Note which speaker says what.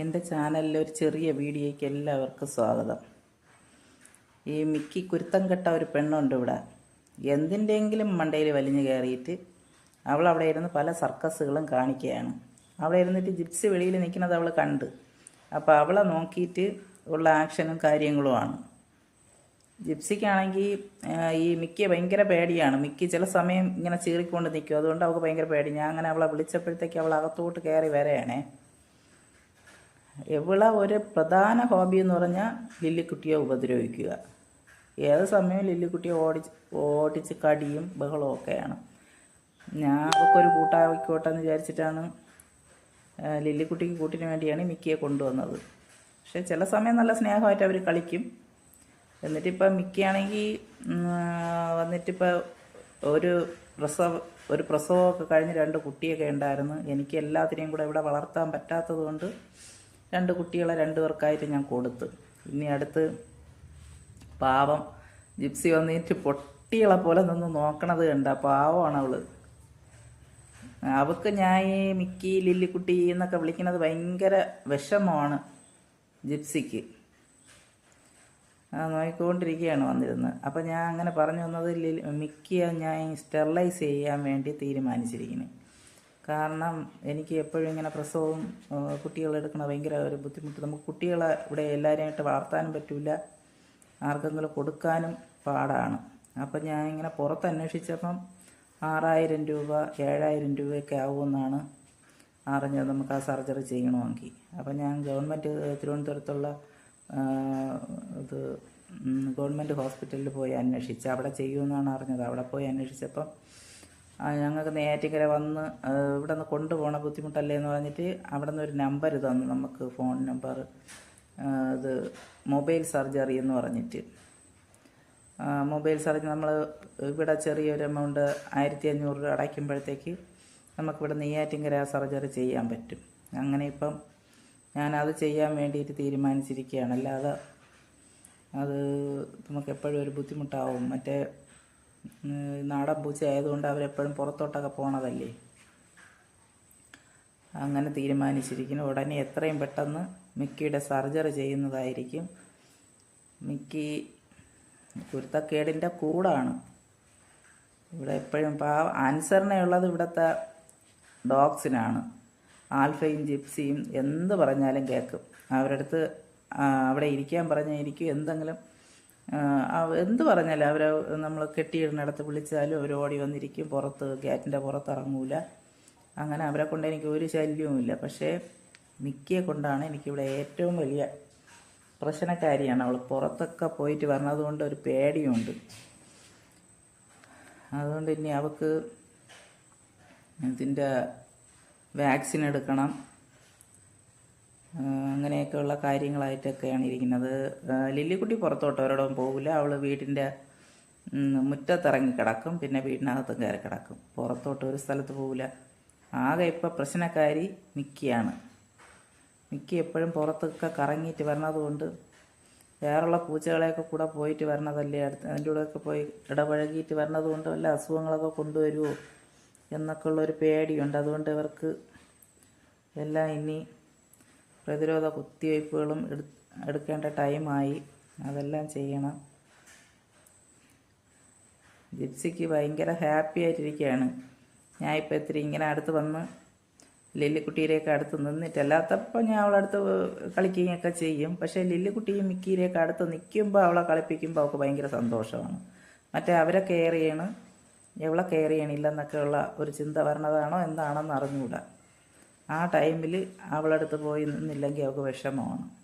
Speaker 1: എന്റെ ചാനലിലെ ഒരു ചെറിയ വീഡിയോയ്ക്ക് എല്ലാവർക്കും സ്വാഗതം. ഈ മിക്കി കുരുത്തം കെട്ട ഒരു പെണ്ണുണ്ട് ഇവിടെ. എന്തിന്റെയെങ്കിലും മണ്ടയിൽ വലിഞ്ഞു കയറിയിട്ട് അവൾ അവിടെ ഇരുന്ന് പല സർക്കസുകളും കാണിക്കുകയാണ്. അവിടെ ഇരുന്നിട്ട് ജിപ്സി വെളിയിൽ നിൽക്കുന്നത് അവൾ കണ്ട്. അപ്പോൾ അവളെ നോക്കിയിട്ട് ഉള്ള ആക്ഷനും കാര്യങ്ങളുമാണ്. ജിപ്സിക്കാണെങ്കിൽ ഈ മിക്കിയെ ഭയങ്കര പേടിയാണ്. മിക്കി ചില സമയം ഇങ്ങനെ ചീറിക്കൊണ്ട് നിൽക്കും. അതുകൊണ്ട് അവൾക്ക് ഭയങ്കര പേടി. ഞാൻ അങ്ങനെ അവളെ വിളിച്ചപ്പോഴത്തേക്ക് അവൾ അകത്തോട്ട് കയറി വരെയാണേ ഇവളെ ഒരു പ്രധാന ഹോബി എന്ന് പറഞ്ഞാൽ ലില്ലിക്കുട്ടിയെ ഉപദ്രവിക്കുക. ഏത് സമയവും ലില്ലിക്കുട്ടിയെ ഓടിച്ച് ഓടിച്ച് കടിയും ബഹളവും ഒക്കെയാണ്. ഞാൻ അവൾക്കൊരു കൂട്ടായിക്കോട്ടെ എന്ന് വിചാരിച്ചിട്ടാണ് ലില്ലിക്കുട്ടിക്ക് കൂട്ടിന് വേണ്ടിയാണ് മിക്കിയെ കൊണ്ടുവന്നത്. പക്ഷെ ചില സമയം നല്ല സ്നേഹമായിട്ട് അവർ കളിക്കും. എന്നിട്ടിപ്പം മിക്കിയാണെങ്കിൽ വന്നിട്ടിപ്പോൾ ഒരു പ്രസവ ഒരു പ്രസവമൊക്കെ കഴിഞ്ഞ് രണ്ട് കുട്ടിയൊക്കെ ഉണ്ടായിരുന്നു. എനിക്ക് എല്ലാത്തിനെയും കൂടെ ഇവിടെ വളർത്താൻ പറ്റാത്തത് കൊണ്ട് രണ്ട് കുട്ടികളെ രണ്ട് പേർക്കായിട്ട് ഞാൻ കൊടുത്ത്. ഇനി അടുത്ത് പാവം ജിപ്സി വന്നിട്ട് പൊട്ടികളെ പോലെ നിന്ന് നോക്കണത് കണ്ട പാവമാണ് അവൾ. അവൾക്ക് ഞാൻ ഈ മിക്കി ലില്ലിക്കുട്ടി എന്നൊക്കെ വിളിക്കുന്നത് ഭയങ്കര വിഷമമാണ് ജിപ്സിക്ക്. നോക്കിക്കൊണ്ടിരിക്കുകയാണ് വന്നിരുന്നത് അപ്പം ഞാൻ അങ്ങനെ പറഞ്ഞു വന്നത് മിക്കിയെ ഞാൻ സ്റ്റെറിലൈസ് ചെയ്യാൻ വേണ്ടി തീരുമാനിച്ചിരിക്കുന്നു. കാരണം എനിക്ക് എപ്പോഴും ഇങ്ങനെ പ്രസവവും ആ, കുട്ടികളെ എടുക്കണ ഭയങ്കര ഒരു ബുദ്ധിമുട്ട്. നമുക്ക് കുട്ടികളെ ഇവിടെ എല്ലാവരെയായിട്ട് വളർത്താനും പറ്റില്ല ആർക്കെങ്കിലും കൊടുക്കാനും പാടാണ്. അപ്പം ഞാൻ ഇങ്ങനെ പുറത്ത് അന്വേഷിച്ചപ്പം ആറായിരം രൂപ ഏഴായിരം രൂപയൊക്കെ ആവുമെന്നാണ് അറിഞ്ഞത് നമുക്ക് ആ സർജറി ചെയ്യണമെങ്കിൽ. അപ്പം ഞാൻ ഗവൺമെന്റ് തിരുവനന്തപുരത്തുള്ള ഇത് ഗവൺമെന്റ് ഹോസ്പിറ്റലിൽ പോയി അന്വേഷിച്ച് അവിടെ ചെയ്യുമെന്നാണ് അറിഞ്ഞത്. അവിടെ പോയി അന്വേഷിച്ചപ്പം ഞങ്ങൾക്ക് നേറ്റിക്കര വന്ന് ഇവിടെ നിന്ന് കൊണ്ടുപോകണ ബുദ്ധിമുട്ടല്ലേ എന്ന് പറഞ്ഞിട്ട് അവിടെ നിന്ന് ഒരു നമ്പർ തന്നു നമുക്ക് ഫോൺ നമ്പർ. ഇത് മൊബൈൽ സർജറി എന്ന് പറഞ്ഞിട്ട്. മൊബൈൽ സർജറി നമ്മൾ ഇവിടെ ചെറിയൊരു എമൗണ്ട് ആയിരത്തി അഞ്ഞൂറ് രൂപ അടയ്ക്കുമ്പോഴത്തേക്ക് നമുക്കിവിടെ നെയ്യാറ്റിങ്കര സർജറി ചെയ്യാൻ പറ്റും. അങ്ങനെ ഇപ്പം ഞാനത് ചെയ്യാൻ വേണ്ടിയിട്ട് തീരുമാനിച്ചിരിക്കുകയാണ്. അല്ലാതെ അത് നമുക്ക് എപ്പോഴും ഒരു ബുദ്ധിമുട്ടാവും. മറ്റേ നാടൻ പൂച്ച ആയതുകൊണ്ട് അവരെപ്പോഴും പുറത്തോട്ടൊക്കെ പോണതല്ലേ? അങ്ങനെ തീരുമാനിച്ചിരിക്കുന്നു. ഉടനെ എത്രയും പെട്ടെന്ന് മിക്കിയുടെ സർജറി ചെയ്യുന്നതായിരിക്കും. മിക്കി കുരുത്തക്കേടിന്റെ കൂടാണ്. ഇവിടെ എപ്പോഴും പാ അനുസരണയുള്ളത് ഇവിടുത്തെ ഡോഗ്സിനാണ്. ആൽഫയും ജിപ്സിയും എന്ത് പറഞ്ഞാലും കേൾക്കും. അവരുടെ അടുത്ത് ആ, അവിടെ ഇരിക്കാൻ പറഞ്ഞാൽ ഇരിക്കും എന്തെങ്കിലും എന്ത് പറഞ്ഞാലും അവരെ നമ്മൾ കെട്ടിയിടുന്നിടത്ത് വിളിച്ചാലും അവർ ഓടി വന്നിരിക്കും പുറത്ത് ഗ്യാറ്റിന്റെ പുറത്ത് ഇറങ്ങൂല. അങ്ങനെ അവരെ കൊണ്ട് എനിക്ക് ഒരു ശല്യവുമില്ല. പക്ഷേ മിക്കിയെ കൊണ്ടാണ് എനിക്കിവിടെ ഏറ്റവും വലിയ പ്രശ്നക്കാരിയാണ് അവൾ പുറത്തൊക്കെ പോയിട്ട് വരണതുകൊണ്ട് ഒരു പേടിയുണ്ട്. അതുകൊണ്ട് ഇനി അവൾക്ക് ഇതിന്റെ വാക്സിൻ എടുക്കണം. അങ്ങനെയൊക്കെയുള്ള കാര്യങ്ങളായിട്ടൊക്കെയാണ് ഇരിക്കുന്നത്. ലില്ലിക്കുട്ടി പുറത്തോട്ട് ഒരിടവും പോകില്ല അവൾ വീടിന്റെ മുറ്റത്തിറങ്ങി കിടക്കും. പിന്നെ വീടിനകത്തും കയറി കിടക്കും. പുറത്തോട്ട് ഒരു സ്ഥലത്ത് പോകില്ല ആകെ ഇപ്പോൾ പ്രശ്നക്കാരി മിക്കിയാണ്. മിക്കി എപ്പോഴും പുറത്തൊക്കെ കറങ്ങിയിട്ട് വരണതുകൊണ്ട് വേറെയുള്ള പൂച്ചകളെയൊക്കെ കൂടെ പോയിട്ട് വരണതല്ലേ? അടുത്ത് അതിന്റെ കൂടെയൊക്കെ പോയി ഇടപഴകിയിട്ട് വരണതുകൊണ്ട് വല്ല അസുഖങ്ങളൊക്കെ കൊണ്ടുവരുമോ എന്നൊക്കെ ഉള്ളൊരു പേടിയുണ്ട്. അതുകൊണ്ട് ഇവർക്ക് എല്ലാം ഇനി പ്രതിരോധ കുത്തിവയ്പ്പുകളും എടുക്കേണ്ട ടൈമായി. അതെല്ലാം ചെയ്യണം. ജിപ്സിക്ക് ഭയങ്കര ഹാപ്പി ആയിട്ടിരിക്കുകയാണ്. ഞാൻ ഇപ്പോൾ ഇത്തിരി ഇങ്ങനെ അടുത്ത് വന്ന് ലില്ലിക്കുട്ടിയിലേക്ക് അടുത്ത് നിന്നിട്ട് അല്ലാത്തപ്പോൾ ഞാൻ അവളടുത്ത് കളിക്കുകയൊക്കെ ചെയ്യും. പക്ഷേ ലില്ലിക്കുട്ടിയും മിക്കിയിലേക്ക് അടുത്ത് നിൽക്കുമ്പോൾ അവളെ കളിപ്പിക്കുമ്പോൾ അവൾക്ക് ഭയങ്കര സന്തോഷമാണ്. മറ്റേ അവരെ കെയർ ചെയ്യണം എവളെ കെയർ ചെയ്യണില്ലെന്നൊക്കെയുള്ള ഒരു ചിന്ത വരണതാണോ എന്താണെന്ന് അറിഞ്ഞുകൂടാ ആ ടൈമിൽ അവളടുത്ത് പോയി നിന്നില്ലെങ്കിൽ അവൾക്ക് വിഷമമാണ്.